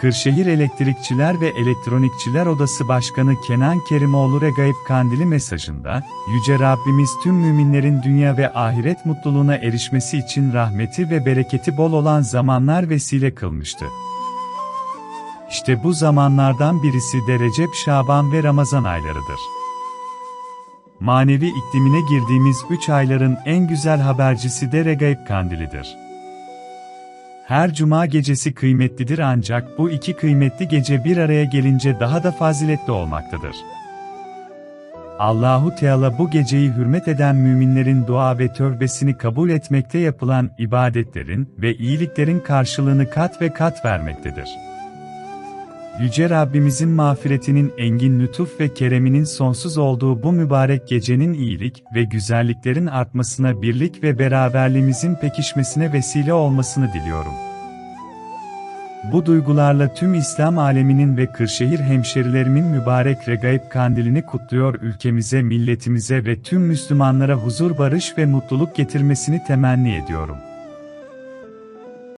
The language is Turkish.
Kırşehir Elektrikçiler ve Elektronikçiler Odası Başkanı Kenan Kerimoğlu Regaip Kandili mesajında, Yüce Rabbimiz tüm müminlerin dünya ve ahiret mutluluğuna erişmesi için rahmeti ve bereketi bol olan zamanlar vesile kılmıştı. İşte bu zamanlardan birisi de Recep, Şaban ve Ramazan aylarıdır. Manevi iklimine girdiğimiz üç ayların en güzel habercisi de Regaip Kandilidir. Her cuma gecesi kıymetlidir ancak bu iki kıymetli gece bir araya gelince daha da faziletli olmaktadır. Allahu Teala bu geceyi hürmet eden müminlerin dua ve tövbesini kabul etmekte yapılan ibadetlerin ve iyiliklerin karşılığını kat ve kat vermektedir. Yüce Rabbimizin mağfiretinin engin lütuf ve kereminin sonsuz olduğu bu mübarek gecenin iyilik ve güzelliklerin artmasına birlik ve beraberliğimizin pekişmesine vesile olmasını diliyorum. Bu duygularla tüm İslam aleminin ve Kırşehir hemşerilerimin mübarek Regaib Kandilini kutluyor ülkemize, milletimize ve tüm Müslümanlara huzur, barış ve mutluluk getirmesini temenni ediyorum.